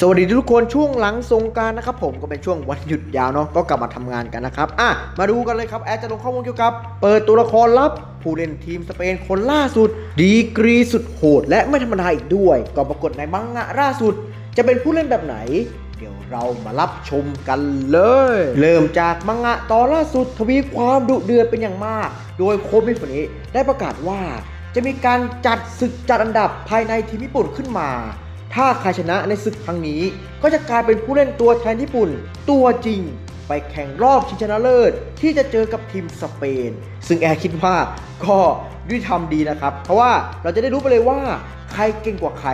สวัสดีทุกคนช่วงหลังสงการนะครับผมก็เป็นช่วงวันหยุดยาวเนาะก็กลับมาทำงานกันนะครับอะมาดูกันเลยครับแอดจะลงข้อมูลเกี่ยวกับ เปิดตัวละครลับ ผู้เล่นทีมสเปนคนล่าสุด ดีกรีสุดโหด และไม่ธรรมดาอีกด้วย ก็ปรากฏในมังงะล่าสุด จะเป็นผู้เล่นแบบไหน เดี๋ยวเรามารับชมกันเลย เริ่มจากมังงะตอนล่าสุดทวีความดุเดือดเป็นอย่างมาก โดยโคมิคนนี้ได้ประกาศว่า จะมีการจัดศึกจัดอันดับภายในทีมญี่ปุ่นขึ้นมา ถ้าใครชนะในศึกครั้งนี้ ก็จะกลายเป็นผู้เล่นตัวแทนญี่ปุ่น ตัวจริง ไปแข่งรอบชิงชนะเลิศ ที่จะเจอกับทีมสเปน ซึ่งแอร์คิดว่าก็ยุติธรรมดีนะครับ เพราะว่าเราจะได้รู้ไปเลยว่าใครเก่งกว่าใคร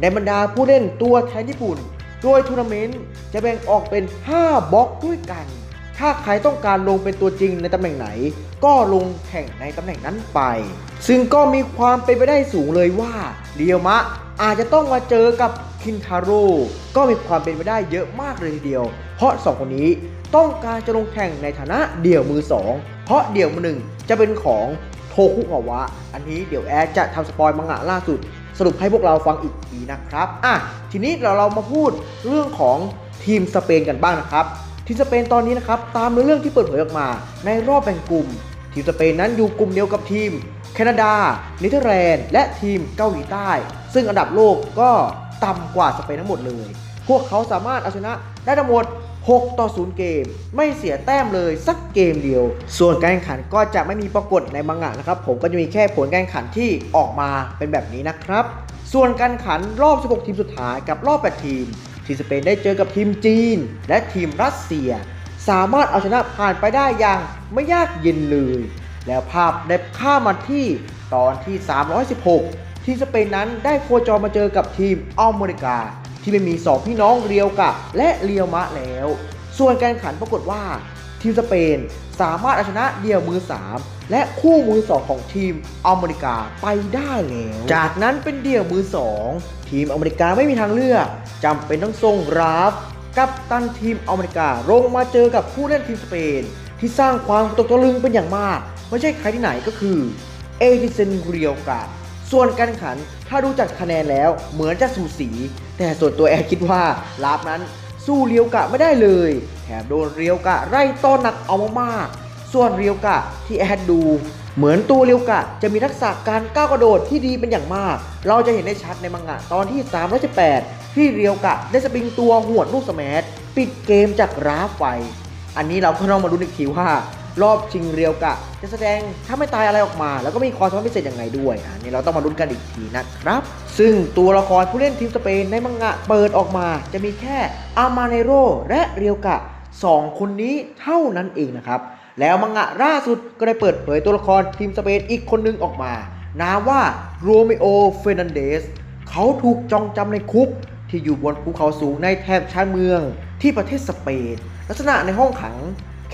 ในบรรดาผู้เล่นตัวแทนญี่ปุ่น โดยทัวร์นาเมนต์จะแบ่งออกเป็น 5บล็อกด้วยกัน ถ้าใครต้องการลงเป็นตัวจริงในตำแหน่งไหน ก็ลงแข่งในตำแหน่งนั้นไป ซึ่งก็มีความเป็นไปได้สูงเลยว่าเรียวมะ อาจจะต้องมาเจอกับคินทาโร่ก็มีความเป็นไปได้เยอะมากเลยทีเดียว เพราะสองคนนี้ต้องการจะลงแข่งในฐานะเดี่ยวมือสองเพราะเดี่ยวมือหนึ่งจะเป็นของโทคุกาวะ อันนี้เดี๋ยวแอดจะทำสปอยมังงะล่าสุด สรุปให้พวกเราฟังอีกทีนะครับอะทีนี้เราเรามาพูดเรื่องของทีมสเปนกันบ้างนะครับ ทีมสเปนตอนนี้นะครับตามเรื่องที่เปิดเผยออกมา ในรอบแบ่งกลุ่ม ทีมสเปนนั้นอยู่กลุ่มเดียวกับทีม แคนาดาเนเธอร์แลนด์และทีมเกาหลีใต้ ซึ่งอันดับโลกก็ต่ำกว่าสเปนทั้งหมดเลย พวกเขาสามารถเอาชนะได้ทั้งหมด 6 ต่อ 0 เกม ไม่เสียแต้มเลยสักเกมเดียว ส่วนการแข่งขันก็จะไม่มีปรากฏในมังงะนะครับ ผมก็จะมีแค่ผลการแข่งขันที่ออกมาเป็นแบบนี้นะครับ ส่วนการแข่งขันรอบ 16 ทีมสุดท้ายกับรอบ 8 ทีม ทีมสเปนได้เจอกับทีมจีน และทีมรัสเซีย สามารถเอาชนะผ่านไปได้อย่างไม่ยากเย็นเลย แล้วภาพได้ข้ามาที่ตอนที่ 316 ทีมสเปนนั้นได้โคจรมาเจอกับทีมอเมริกา ที่ไม่มี 2 พี่น้องเรียวกะและเรียวมะแล้ว ส่วนการแข่งขันปรากฏว่า ทีมสเปนสามารถเอาชนะเดี่ยวมือ 3 และคู่มือ 2 ของทีมอเมริกาไปได้แล้ว จากนั้นเป็นเดี่ยวมือ 2 ทีมอเมริกาไม่มีทางเลือกจำเป็นต้องส่งราฟกับตันทีมอเมริกาลงมาเจอกับผู้เล่นทีมสเปนที่สร้างความตกตะลึงเป็นอย่างมาก ไม่ใช่ใครที่ไหนก็คือเอดิเซนเรียวกาส่วนการแข่งขันถ้าดูจากคะแนนแล้วเหมือนจะสูสี แต่ส่วนตัวแอร์คิดว่าลาบนั้นสู้เรียวกะไม่ได้เลย แถมโดนเรียวกะไล่ต้อนหนักเอามากๆส่วนเรียวกะที่แอดดู เหมือนตัวเรียวกะจะมีทักษะการก้าวกระโดดที่ดีเป็นอย่างมาก เราจะเห็นได้ชัดในมังงะตอนที่ 318 ที่เรียวกะได้สปริงตัวหวดลูกสมัดปิดเกมจากราฟไฟ อันนี้เราก็ต้องมาดูอีกทีว่า รอบชิงเรียวกะ จะแสดงถ้าไม่ตายอะไรออกมา แล้วก็มีความสามารถพิเศษยังไงด้วยอันนี้เราต้องมาลุ้นกันอีกทีนะครับ ซึ่งตัวละครผู้เล่นทีมสเปนในมังงะเปิดออกมา จะมีแค่อามาเนโรและเรียวกะสองคนนี้เท่านั้นเองนะครับ แล้วมังงะล่าสุดก็ได้เปิดเผยตัวละครทีมสเปนอีกคนนึงออกมานามว่าโรเมโอเฟรนันเดสเขาถูกจองจำในคุกที่อยู่บนภูเขาสูงในแถบชานเมืองที่ประเทศสเปน ลักษณะในห้องขัง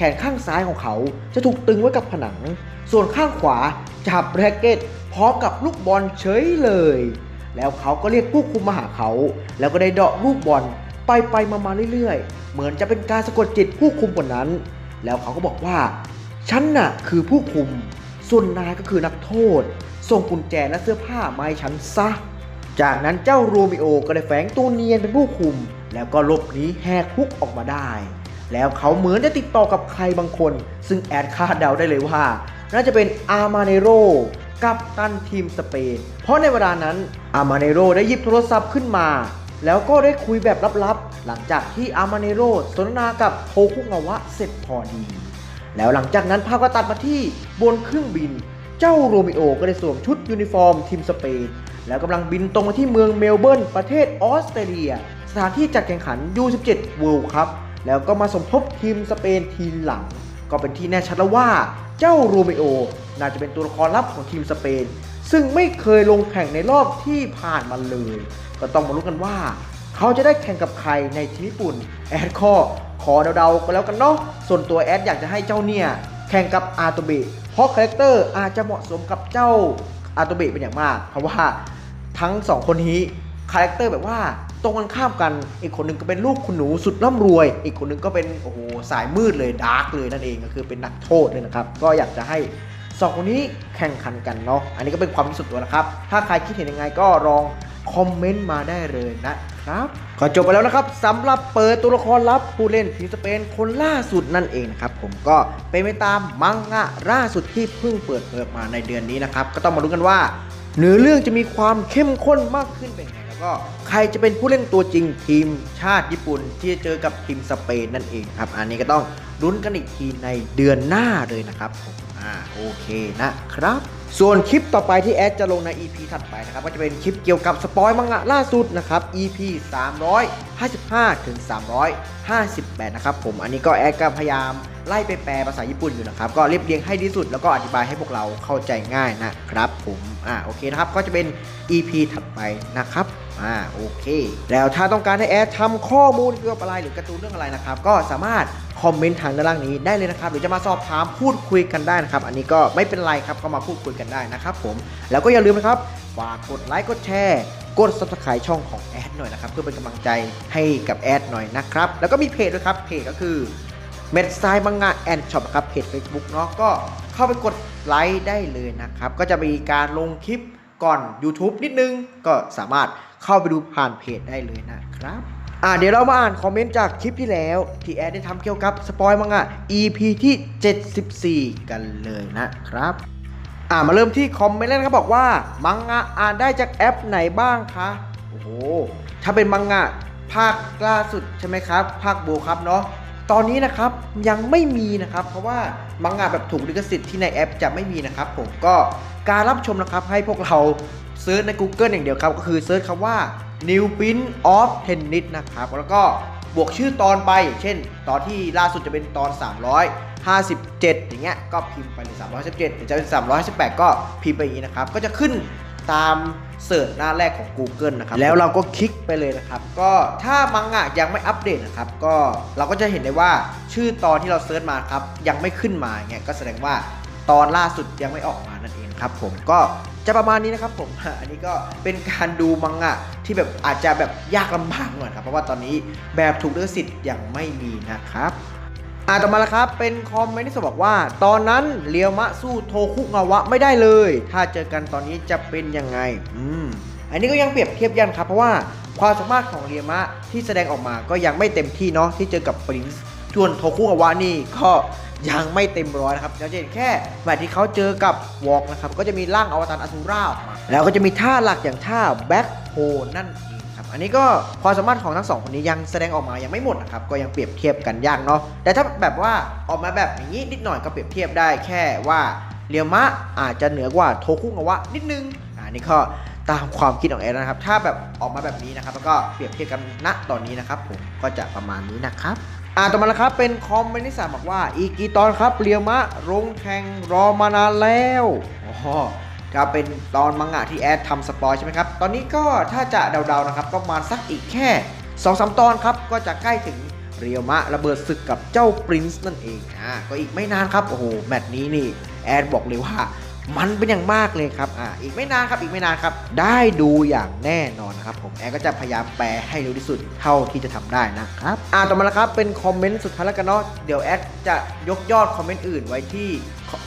แขนข้างซ้ายของเขาจะถูกตึงไว้กับผนัง ส่วนข้างขวาจับแร็กเก็ตพร้อมกับลูกบอลเฉยเลย แล้วเขาก็เรียกผู้คุมมาหาเขา แล้วก็ได้เดาะลูกบอลไปไปมามาเรื่อยๆ เหมือนจะเป็นการสะกดจิตผู้คุมคนนั้น แล้วเขาก็บอกว่า ฉันน่ะคือผู้คุม ส่วนนายก็คือนักโทษ ส่งกุญแจและเสื้อผ้ามาให้ฉันซะ จากนั้นเจ้าโรมิโอก็ได้แฝงตัวเนียนเป็นผู้คุม แล้วก็หลบหนีแหกคุกออกมาได้ แล้วเขาเหมือนจะติดต่อกับใครบางคน ซึ่งแอดคาดเดาได้เลยว่า น่าจะเป็นอามาเนโรกับตันทีมสเปน เพราะในเวลานั้นอามาเนโรได้หยิบโทรศัพท์ขึ้นมา แล้วก็ได้คุยแบบลับๆ หลังจากที่อามาเนโรสนทนากับโทคุงาวะเสร็จพอดี แล้วหลังจากนั้นภาพก็ตัดมาที่บนเครื่องบิน เจ้าโรมิโอก็ได้สวมชุดยูนิฟอร์มทีมสเปน แล้วกำลังบินตรงมาที่เมืองเมลเบิร์นประเทศออสเตรเลีย สถานที่จัดแข่งขัน U17 World Cup แล้วก็มาสมทบทีมสเปนทีหลัง ก็เป็นที่แน่ชัดแล้วว่าเจ้าโรเมโอน่าจะเป็นตัวละครลับของทีมสเปน ซึ่งไม่เคยลงแข่งในรอบที่ผ่านมาเลย ก็ต้องมาลุ้นกันว่า เขาจะได้แข่งกับใครในทีมญี่ปุ่น แอดข้อขอเดาๆก็แล้วกันเนาะส่วนตัวแอดอยากจะให้เจ้าเนี่ยแข่งกับอาโตเบะเพราะคาแรคเตอร์อาจจะเหมาะสมกับเจ้าอาโตเบะเป็นอย่างมาก เพราะว่าทั้งสองคนนี้คาแรคเตอร์แบบว่า ตรงกันข้ามกัน อีกคนหนึ่งก็เป็นลูกคุณหนูสุดร่ำรวย อีกคนหนึ่งก็เป็นโอ้โหสายมืดเลยดาร์กเลยนั่นเองก็คือเป็นนักโทษเลยนะครับ ก็อยากจะให้สองคนนี้แข่งขันกันเนาะ อันนี้ก็เป็นความคิดส่วนตัวนะครับ ถ้าใครคิดเห็นยังไงก็ลองคอมเมนต์มาได้เลยนะครับ ก็จบไปแล้วนะครับสำหรับเปิดตัวละครลับผู้เล่นทีมสเปนคนล่าสุดนั่นเองนะครับผมก็เป็นไปตามมังงะล่าสุดที่เพิ่งเปิดเผยมาในเดือนนี้นะครับ ก็ต้องมาดูกันว่าเนื้อเรื่องจะมีความเข้มข้นมากขึ้นเป็น ก็ใครจะเป็นผู้เล่นตัวจริงทีมชาติญี่ปุ่น ที่จะเจอกับทีมสเปนนั่นเองครับ อันนี้ก็ต้องลุ้นกันอีกทีในเดือนหน้าเลยนะครับผมอ่าโอเคนะครับส่วนคลิปต่อไปที่แอดจะลงใน EP ถัดไปนะครับก็จะเป็นคลิปเกี่ยวกับสปอยมังงะล่าสุดนะครับ EP 355ถึง358 นะครับผมอันนี้ก็แอดก็พยายามไล่ไปแปลภาษาญี่ปุ่นอยู่นะครับ ก็เรียบเรียงให้ดีสุดแล้วก็อธิบายให้พวกเราเข้าใจง่ายนะครับผมอ่าโอเคนะครับก็จะเป็น EP ถัดไปนะครับ อ่าโอเค แล้วถ้าต้องการให้แอดทำข้อมูลเกี่ยวกับอะไรหรือการ์ตูนเรื่องอะไรนะครับ ก็สามารถคอมเมนต์ทางด้านล่างนี้ได้เลยนะครับหรือจะมาสอบถามพูดคุยกันได้นะครับ อันนี้ก็ไม่เป็นไรครับก็มาพูดคุยกันได้นะครับผมแล้วก็อย่าลืมนะครับฝากกดไลค์กดแชร์กด subscribe ช่องของแอดหน่อยนะครับเพื่อเป็นกำลังใจให้กับแอดหน่อยนะครับแล้วก็มีเพจด้วยครับเพจก็คือเม็ดไซมังงะแอนช็อปครับเพจ Facebook เนาะก็เข้าไปกดไลค์ได้เลยนะครับ ก็จะมีการลงคลิปก่อน YouTube นิดนึงก็สามารถ เข้าไปดูผ่านเพจได้เลยนะครับอ่าเดี๋ยวเรามาอ่านคอมเมนต์จากคลิปที่แล้วที่แอดได้ทำเกี่ยวกับสปอยมังงะ EP ที่ 74 กันเลยนะครับอ่ามาเริ่มที่คอมเมนต์แรกนะครับบอกว่ามังงะอ่านได้จากแอปไหนบ้างคะโอ้โหถ้าเป็นมังงะภาคล่าสุดใช่ไหมครับ ภาคโบครับเนาะตอนนี้นะครับยังไม่มีนะครับ เพราะว่ามังงะแบบถูกลิขสิทธิ์ที่ในแอปจะไม่มีนะครับ ผมก็การรับชมนะครับให้พวกเรา เซิร์ชใน Google อย่างเดียวครับ ก็คือเซิร์ชคำว่า New Print of Tennis นะครับ แล้วก็บวกชื่อตอนไปอย่างเช่น ตอนที่ล่าสุดจะเป็นตอน 357 อย่างเงี้ย ก็พิมพ์ไปเลย357หรือจะเป็น358ก็พิมพ์ไปอย่างนี้นะครับ ก็จะขึ้นตามเสิร์ชหน้าแรกของ Google นะครับ แล้วเราก็คลิกไปเลยนะครับ ก็ถ้ามังงะยังไม่อัปเดตนะครับ ก็เราก็จะเห็นได้ว่าชื่อตอนที่เราเซิร์ชมาครับยังไม่ขึ้นมาเงี้ย ก็แสดงว่าตอนล่าสุดยังไม่ออกมานั่นเอง ครับผมก็จะประมาณนี้นะครับผม อันนี้ก็เป็นการดูมังงะที่แบบอาจจะแบบยากลำบากหน่อยครับ เพราะว่าตอนนี้แบบถูกลิขสิทธิ์ยังไม่มีนะครับอ่าต่อมาแล้วครับ เป็นคอมเมนต์ที่บอกว่า ตอนนั้นเรียวมะสู้โทคุงาวะไม่ได้เลย ถ้าเจอกันตอนนี้จะเป็นยังไง อืม อันนี้ก็ยังเปรียบเทียบยันครับ เพราะว่าความสามารถของเรียวมะที่แสดงออกมาก็ยังไม่เต็มที่เนาะที่เจอกับปรินซ์ ส่วนโทคุงาวะนี่ก็ยังไม่เต็มร้อยนะครับเราจะเห็นแค่แมตช์ที่เขาเจอกับวอกนะครับ ก็จะมีร่างอวตารอสูราออกมาแล้วก็จะมีท่าหลักอย่างท่าแบ็คโฮนั่นเองครับ อันนี้ก็ความสามารถของทั้งสองคนนี้ยังแสดงออกมายังไม่หมดนะครับ ก็ยังเปรียบเทียบกันยากเนาะ แต่ถ้าแบบว่าออกมาแบบอย่างนี้นิดหน่อยก็เปรียบเทียบได้แค่ว่าเรียวมะอาจจะเหนือกว่าโทคุงาวะนิดนึง อันนี้ก็ตามความคิดของแอดนะครับ ถ้าแบบออกมาแบบนี้นะครับ แล้วก็เปรียบเทียบกันณตอนนี้นะครับผม ก็จะประมาณนี้นะครับ อ่าต่อมาแล้วครับเป็นคอมเมนต์ที่สามบอกว่าอีกกี่ตอนครับเรียวมะลงแข่งรอมานานแล้วอ๋อก็เป็นตอนมังงะที่แอดทำสปอยใช่ไหมครับ ตอนนี้ก็ถ้าจะเดาๆนะครับก็ประมาณสักอีกแค่2อสตอนครับ ก็จะใกล้ถึงเรียวมะระเบิดศึกกับเจ้าปรินซ์นั่นเองอ่าก็อีกไม่นานครับ โอ้โห แมตช์นี้นี่ แอดบอกเลยว่า มันเป็นอย่างมากเลยครับอ่าอีกไม่นานครับอีกไม่นานครับ ได้ดูอย่างแน่นอนนะครับผมแอดก็จะพยายามแปลให้เร็วที่สุดเท่าที่จะทำได้นะครับอ่าต่อมาแล้วครับเป็นคอมเมนต์สุดท้ายแล้วกันเนาะเดี๋ยวแอดจะยกยอดคอมเมนต์อื่นไว้ที่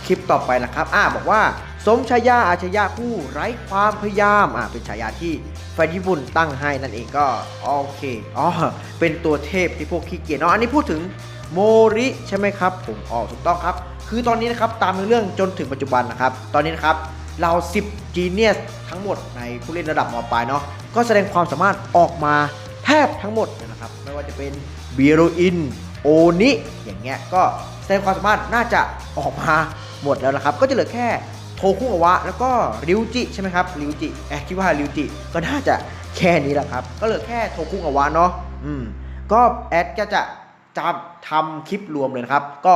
คลิปต่อไปนะครับอ่าบอกว่าสมชายาอาชญาผู้ไร้ความพยายามอ่าเป็นฉายาที่แฟนญี่ปุ่นตั้งให้นั่นเองก็โอเคอ๋อเป็นตัวเทพที่พวกขี้เกียจเนาะอันนี้พูดถึงโมริใช่ไหมครับ ผมอ๋อถูกต้องครับ คือตอนนี้นะครับตามเรื่องจนถึงปัจจุบันนะครับ ตอนนี้นะครับเรา10 Genius ทั้งหมดในผู้เล่นระดับมปลายเนาะก็แสดงความสามารถออกมาแทบทั้งหมดนะครับ ไม่ว่าจะเป็นเบีโรอินโอนิอย่างเงี้ยก็แสดงความสามารถน่าจะออกมาหมดแล้วนะครับ ก็จะเหลือแค่โทคุงาวะ แล้วก็ริวจิใช่ไหมครับริวจิแอบคิดว่าริวจิก็น่าจะแค่นี้แหละครับ ก็เหลือแค่โทคุงาวะเนาะอืมก็แอดก็จะจะทำคลิปรวมเลยนะครับ ก็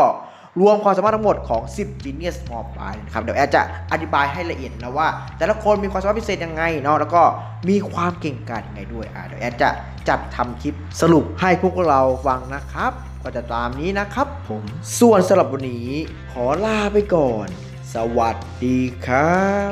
รวมความสามารถทั้งหมดของ 10 Genius มปลายนะครับเดี๋ยวแอดจะอธิบายให้ละเอียดนะว่า แต่ละคนมีความสามารถพิเศษยังไงเนาะแล้วก็มีความเก่งกาจยังไงด้วยอ่าเดี๋ยวแอดจะจัดทำคลิปสรุปให้พวกเราฟังนะครับ ก็จะตามนี้นะครับผมส่วนสำหรับวันนี้ ขอลาไปก่อน สวัสดีครับ